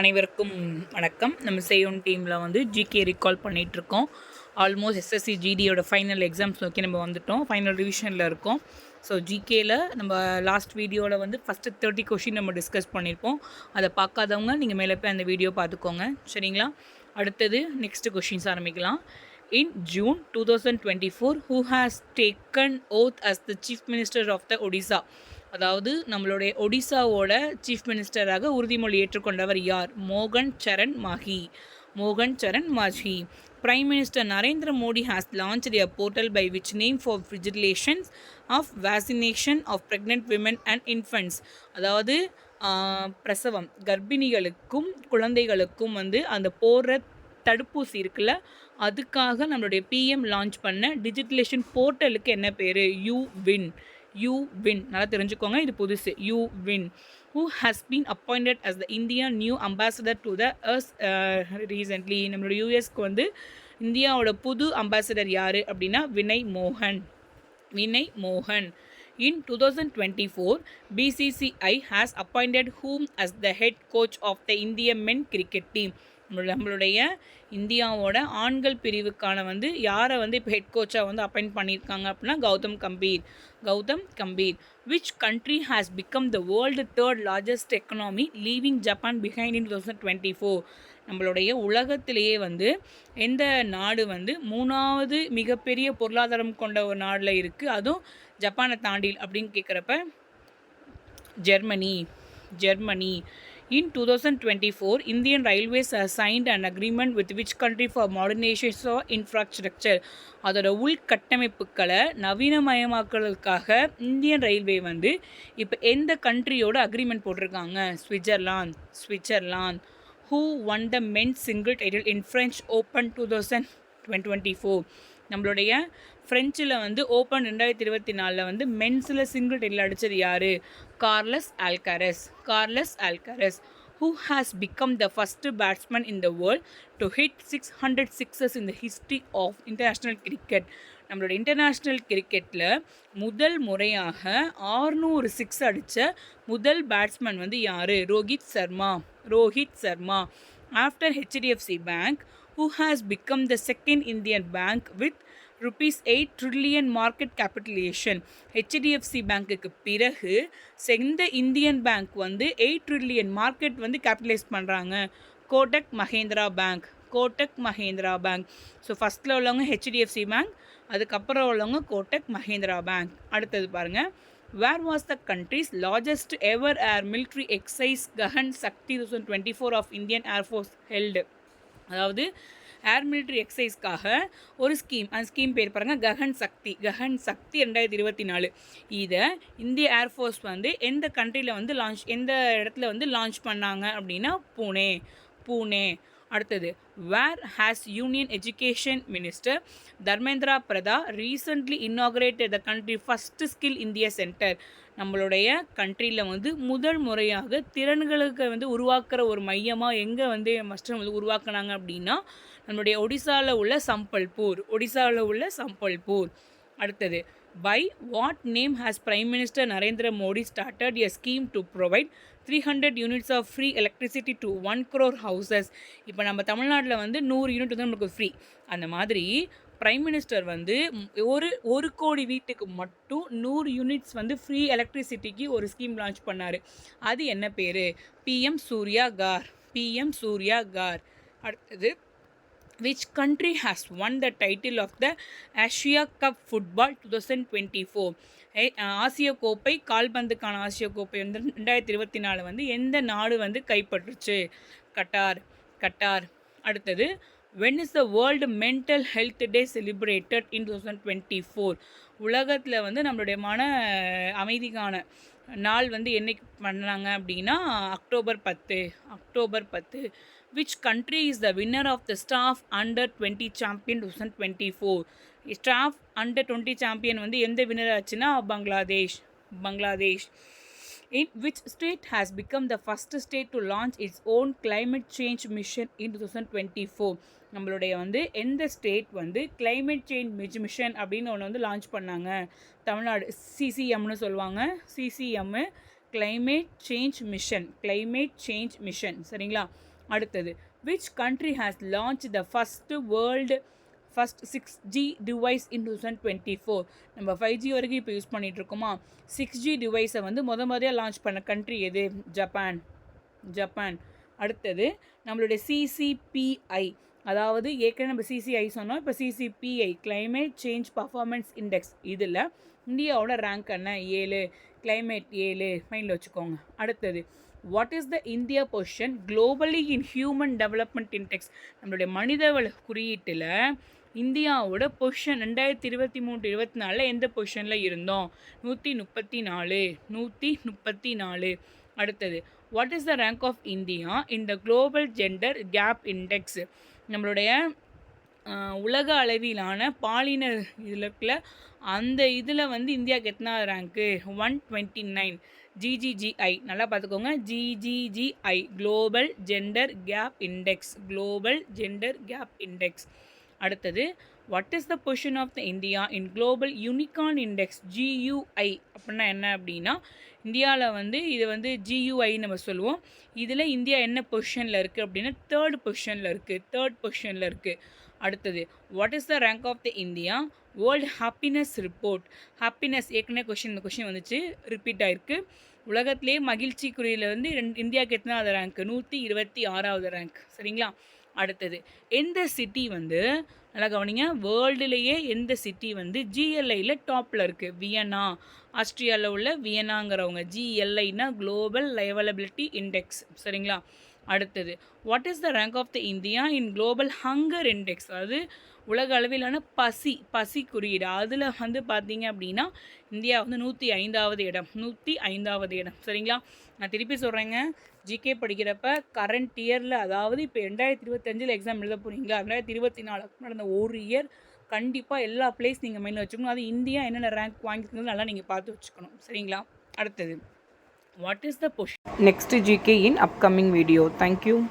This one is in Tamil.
அனைவருக்கும் வணக்கம். நம்ம செய்யோன் டீமில் வந்து ஜிகே ரிகால் பண்ணிகிட்ருக்கோம் ஆல்மோஸ்ட் எஸ்எஸ்சி ஜிடியோட ஃபைனல் எக்ஸாம்ஸ் நோக்கி நம்ம வந்துட்டோம். ஃபைனல் ரிவிஷனில் இருக்கோம். ஸோ ஜிகேயில் நம்ம லாஸ்ட் வீடியோவில் வந்து ஃபஸ்ட்டு தேர்ட்டி கொஷின் நம்ம டிஸ்கஸ் பண்ணியிருப்போம் அதை பார்க்காதவங்க நீங்கள் மேலே போய் அந்த வீடியோ பார்த்துக்கோங்க சரிங்களா? அடுத்தது நெக்ஸ்ட்டு கொஷின்ஸ் ஆரம்பிக்கலாம். In June two thousand twenty four who has taken oath as the chief minister of the Odisha அதாவது நம்மளுடைய ஒடிசாவோட சீஃப் மினிஸ்டராக உறுதிமொழி ஏற்றுக்கொண்டவர் யார்? மோகன் சரண் மாஹி. மோகன் Charan Majhi. Prime minister Narendra Modi has launch a portal by which name for vigilations of vaccination of pregnant women and infants. அதாவது பிரசவம். கர்ப்பிணிகளுக்கும் குழந்தைகளுக்கும் வந்து அந்த போடுற தடுப்பூசி இருக்குல்ல அதுக்காக நம்மளுடைய பிஎம் லான்ச் பண்ண டிஜிட்டலேஷன் போர்ட்டலுக்கு என்ன பேர்? யூ வின் யூ வின் நல்லா தெரிஞ்சுக்கோங்க இது புதுசு. You win who has been appointed as the India new ambassador to the US recently நம்மளோட யூஎஸ்க்கு வந்து இந்தியாவோட புது அம்பாசடர் யார் அப்படின்னா வினய் மோகன். வினய் மோகன். இன் two thousand twenty four BCCI has appointed whom as the head coach of the இந்திய மென் கிரிக்கெட் டீம் நம்மளுடைய இந்தியாவோட ஆண்கள் பிரிவுக்கான வந்து யாரை வந்து இப்போ ஹெட் கோச்சாக வந்து அப்பாயிண்ட் பண்ணியிருக்காங்க அப்படின்னா Gautam Gambhir. Gautam Gambhir. Which country has become the world third largest economy leaving Japan behind in two thousand twenty four நம்மளுடைய உலகத்திலேயே வந்து எந்த நாடு வந்து மூணாவது மிகப்பெரிய பொருளாதாரம் கொண்ட ஒரு நாடில் இருக்குது அதுவும் ஜப்பானை தாண்டி அப்படின்னு கேட்குறப்ப Germany. Germany. In 2024, Indian Railways has signed an agreement with which country for modernization of infrastructure. அதோட உள்கட்டமைப்புகளை நவீனமயமாக்கலுக்காக இந்தியன் ரயில்வே வந்து இப்போ எந்த கண்ட்ரியோட அக்ரிமெண்ட் போட்டிருக்காங்க? Switzerland Switzerland who won the men single title in French Open two thousand twenty four நம்மளுடைய ஃப்ரெஞ்சில் வந்து ஓப்பன் ரெண்டாயிரத்தி இருபத்தி நாலில் வந்து மென்ஸில் சிங்கிள் டைட்டில் அடித்தது யார்? Carlos Alcaraz Carlos Alcaraz who has become the first batsman in the world to hit six hundred sixes in the history of international cricket நம்மளோட இன்டர்நேஷ்னல் கிரிக்கெட்டில் முதல் முறையாக ஆறுநூறு சிக்ஸ் அடித்த முதல் பேட்ஸ்மேன் வந்து யார்? Rohit Sharma. Rohit Sharma. After HDFC bank who has become the second Indian bank with rupees eight trillion market capitalisation HDFC பேங்க்குக்கு பிறகு செந்த இந்தியன் பேங்க் வந்து எயிட் ட்ரில்லியன் மார்க்கெட் வந்து கேபிட்டலைஸ் பண்ணுறாங்க Kotak Mahindra bank Kotak Mahindra bank so ஃபஸ்ட்டில் உள்ளவங்க ஹெச்டிஎஃப்சி பேங்க் அதுக்கப்புறம் உள்ளவங்க கோட்டக் மஹேந்திரா பேங்க் அடுத்தது பாருங்கள் where was the country's largest ever air military exercise Gagan Shakti thousand twenty four of Indian air force held அதாவது ஏர் மிலிட்ரி எக்ஸசைஸ்க்காக ஒரு ஸ்கீம் அந்த ஸ்கீம் பேர் பாருங்கள் ககன் சக்தி ககன் சக்தி ரெண்டாயிரத்தி இருபத்தி நாலு. இதை இந்திய ஏர்ஃபோர்ஸ் வந்து எந்த கண்ட்ரியில் வந்து லான்ச் எந்த இடத்துல வந்து லான்ச் பண்ணாங்க அப்படின்னா பூனே பூனே. அடுத்தது where has union education minister Dharmendra Pradhan recently inaugurated the country first skill India centre நம்மளுடைய கண்ட்ரியில் வந்து முதல் முறையாக திறன்களுக்கு வந்து உருவாக்குற ஒரு மையமாக எங்கே வந்து மஸ்டர் வந்து உருவாக்குனாங்க அப்படின்னா நம்மளுடைய ஒடிசாவில் உள்ள சம்பல்பூர் ஒடிசாவில் உள்ள சம்பல்பூர். அடுத்தது by what name has prime minister Narendra Modi started a scheme to provide three hundred units of free electricity to one crore houses இப்போ நம்ம தமிழ்நாட்டில் வந்து நூறு யூனிட் வந்து நமக்கு ஃப்ரீ அந்த மாதிரி பிரைம் மினிஸ்டர் வந்து ஒரு ஒரு கோடி வீட்டுக்கு மட்டும் நூறு யூனிட்ஸ் வந்து ஃப்ரீ எலக்ட்ரிசிட்டிக்கு ஒரு ஸ்கீம் லான்ச் பண்ணார். அது என்ன பேர்? பிஎம் சூர்யா கார் பிஎம் சூர்யா கார் அடுத்தது which country has won the title of the Asia Cup Football 2024 ஆசிய கோப்பை கால்பந்துக்கான ஆசிய கோப்பை வந்து ரெண்டாயிரத்தி இருபத்தி நாலு வந்து எந்த நாடு வந்து கைப்பற்றுச்சு? Qatar Qatar. அடுத்தது when is the world mental health day celebrated in two thousand twenty four உலகத்தில் வந்து நம்மளுடைய மன அமைதிக்கான நாள் வந்து என்னைக்கு பண்ணாங்க அப்படின்னா அக்டோபர் பத்து அக்டோபர் பத்து which country is the winner of the SAFF under twenty champion two thousand twenty four SAFF under twenty champion வந்து எந்த வின்னர் ஆச்சுன்னா Bangladesh Bangladesh. In which state has become the first state to launch its own climate change mission in 2024 நம்மளுடைய வந்து எந்த ஸ்டேட் வந்து கிளைமேட் சேஞ்ச் மிஷன் அப்படின்னு ஒன்று வந்து லான்ச் பண்ணாங்க தமிழ்நாடு சிசிஎம்னு சொல்லுவாங்க CCM climate change mission climate change mission சரிங்களா அடுத்தது which country has launch the first world first six G device in thousand twenty four நம்ம ஃபைவ் ஜி வரைக்கும் இப்போ யூஸ் பண்ணிகிட்ருக்கோமா சிக்ஸ் ஜி டிவைஸை வந்து முத முறையாக லான்ச் பண்ண கண்ட்ரி எது? ஜப்பான் ஜப்பான் அடுத்தது நம்மளுடைய சிசிபிஐ அதாவது ஏற்கனவே நம்ம சிசிஐ சொன்னோம். இப்போ CCPI climate change performance index இதில் இந்தியாவோட ரேங்க் என்ன? ஏழு. கிளைமேட் ஏழு. மைண்டில் வச்சுக்கோங்க. அடுத்தது what is the India position globally in human development index நம்மளுடைய மனிதவள குறியீட்டில் இந்தியாவோட பொசிஷன் ரெண்டாயிரத்தி இருபத்தி மூணு இருபத்தி நாலில் எந்த பொசிஷனில் இருந்தோம்? நூற்றி முப்பத்தி நாலு நூற்றி முப்பத்தி நாலு. அடுத்தது what is the rank of India in the global gender gap index நம்மளுடைய உலக அளவிலான பாலின இதில் இருக்குல்ல அந்த இதில் வந்து இந்தியாவுக்கு எத்தனை ரேங்க்கு ஒன் டுவெண்ட்டி நைன் ஜிஜிஜிஐ நல்லா பார்த்துக்கோங்க. GGGI global gender gap index global gender gap index அடுத்தது what is the position of the India in global unicorn index GUI அப்படின்னா என்ன அப்படின்னா இந்தியாவில் வந்து இது வந்து ஜியூஐ நம்ம சொல்லுவோம். இதில் இந்தியா என்ன பொசிஷனில் இருக்குது அப்படின்னா தேர்ட் பொசிஷனில் இருக்குது தேர்ட் பொசிஷனில் இருக்குது அடுத்தது what is the rank of the India world happiness report happiness ஏற்கனவே கொஷின் இந்த கொஷின் வந்துச்சு ரிப்பீட் ஆகிருக்கு உலகத்திலே மகிழ்ச்சிக்குறியில் வந்து ரெண்டு இந்தியாவுக்கு எத்தனாவது ரேங்க் நூற்றி இருபத்தி ஆறாவது ரேங்க் சரிங்களா? அடுத்தது. எந்த சிட்டி வந்து நல்லா கவனிங்க வேர்ல்டுலேயே எந்த சிட்டி வந்து ஜிஎல்ஐயில் டாப்பில் இருக்குது வியன்னா ஆஸ்திரியாவில் உள்ள வியனாங்கிறவங்க ஜிஎல்ஐனா குளோபல் லைவலபிலிட்டி இண்டெக்ஸ் சரிங்களா? அடுத்தது. What is the rank of the India in global hunger index அதாவது உலக அளவிலான பசி பசி குறியீடு. அதில் வந்து பார்த்தீங்க அப்படின்னா இந்தியா வந்து நூற்றி ஐந்தாவது இடம் நூற்றி ஐந்தாவது இடம். சரிங்களா? நான் திருப்பி சொல்கிறேங்க ஜிகே படிக்கிறப்ப கரண்ட் இயரில் அதாவது இப்போ ரெண்டாயிரத்தி இருபத்தஞ்சில் எக்ஸாம் எழுத போகிறீங்களா ரெண்டாயிரத்தி இருபத்தி நாலு நடந்த ஒரு இயர் கண்டிப்பாக எல்லா பிளேஸ் நீங்கள் மைண்டில் வச்சுக்கணும். அது இந்தியா என்னென்ன ரேங்க் வாங்கிக்கிறது நல்லா நீங்கள் பார்த்து வச்சுக்கணும். சரிங்களா? அடுத்தது. What is the push? Next GK in upcoming video. Thank you.